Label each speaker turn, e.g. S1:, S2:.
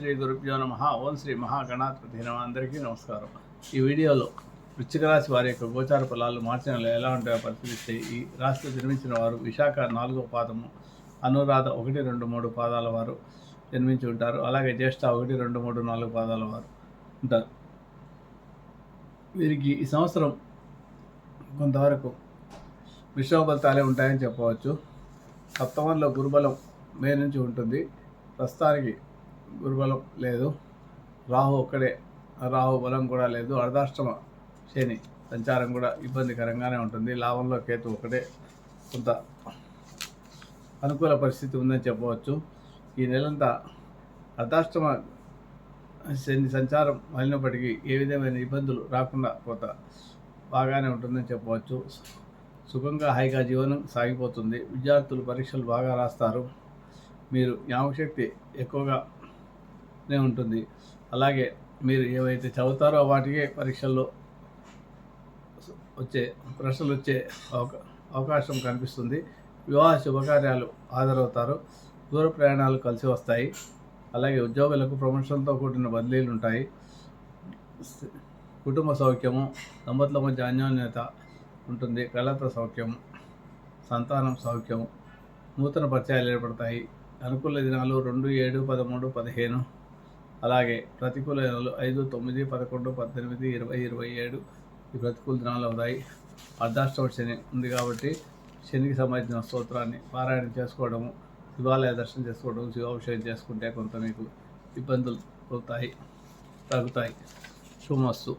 S1: శ్రీ గురుభ్యో నమ. ఓం శ్రీ మహాగణాధిపతి నమ. అందరికీ నమస్కారం. ఈ వీడియోలో వృశ్చిక రాశి వారి యొక్క గోచార ఫలాలు మార్చి ఎలా ఉంటాయో పరిశీలిస్తే ఈ రాశిలో జన్మించిన వారు విశాఖ నాలుగో పాదము అనురాధ ఒకటి రెండు మూడు పాదాల వారు జన్మించి ఉంటారు. అలాగే జ్యేష్ఠ ఒకటి రెండు మూడు నాలుగు పాదాల వారు ఉంటారు. వీరికి ఈ సంవత్సరం కొంతవరకు మిశ్రమ ఫలితాలే ఉంటాయని చెప్పవచ్చు. సప్తమంలో గురుబలం మే నుంచి ఉంటుంది. ప్రస్తుతానికి గురుబలం లేదు. రాహు ఒక్కడే రాహు బలం కూడా లేదు. అర్ధాష్టమ శని సంచారం కూడా ఇబ్బందికరంగానే ఉంటుంది. లాభంలో కేతు ఒకటే కొంత అనుకూల పరిస్థితి ఉందని చెప్పవచ్చు. ఈ నెలంతా అర్ధాష్టమ శని సంచారం మళ్ళినప్పటికీ ఏ విధమైన ఇబ్బందులు రాకుండా కొంత బాగానే ఉంటుందని చెప్పవచ్చు. సుఖంగా హాయిగా జీవనం సాగిపోతుంది. విద్యార్థులు పరీక్షలు బాగా రాస్తారు. మీరు జ్ఞాపకశక్తి వస్తూనే ఉంటుంది. అలాగే మీరు ఏవైతే చదువుతారో వాటికే పరీక్షల్లో వచ్చే ప్రశ్నలు వచ్చే అవకా అవకాశం కనిపిస్తుంది. వివాహ శుభకార్యాలు హాజరవుతారు. దూర ప్రయాణాలు కలిసి వస్తాయి. అలాగే ఉద్యోగులకు ప్రమోషన్తో కూడిన బదిలీలు ఉంటాయి. కుటుంబ సౌఖ్యము దంపతుల మధ్య అన్యోన్యత ఉంటుంది. కళత సౌఖ్యం సంతానం సౌఖ్యం నూతన పరిచయాలు ఏర్పడతాయి. అనుకూల దినాలు రెండు ఏడు పదమూడు పదిహేను అలాగే ప్రతికూల నెలలు ఐదు తొమ్మిది పదకొండు పద్దెనిమిది ఇరవై ఇరవై ఏడు ఈ ప్రతికూల దినాలు అవుతాయి అర్ధాష్టమ శని ఉంది కాబట్టి శనికి సంబంధించిన స్తోత్రాన్ని పారాయణ చేసుకోవడము శివాలయ దర్శనం చేసుకోవడం శివాభిషేకం చేసుకుంటే కొంత మీకు ఇబ్బందులు అవుతాయి తగ్గుతాయి. శుభమస్తు.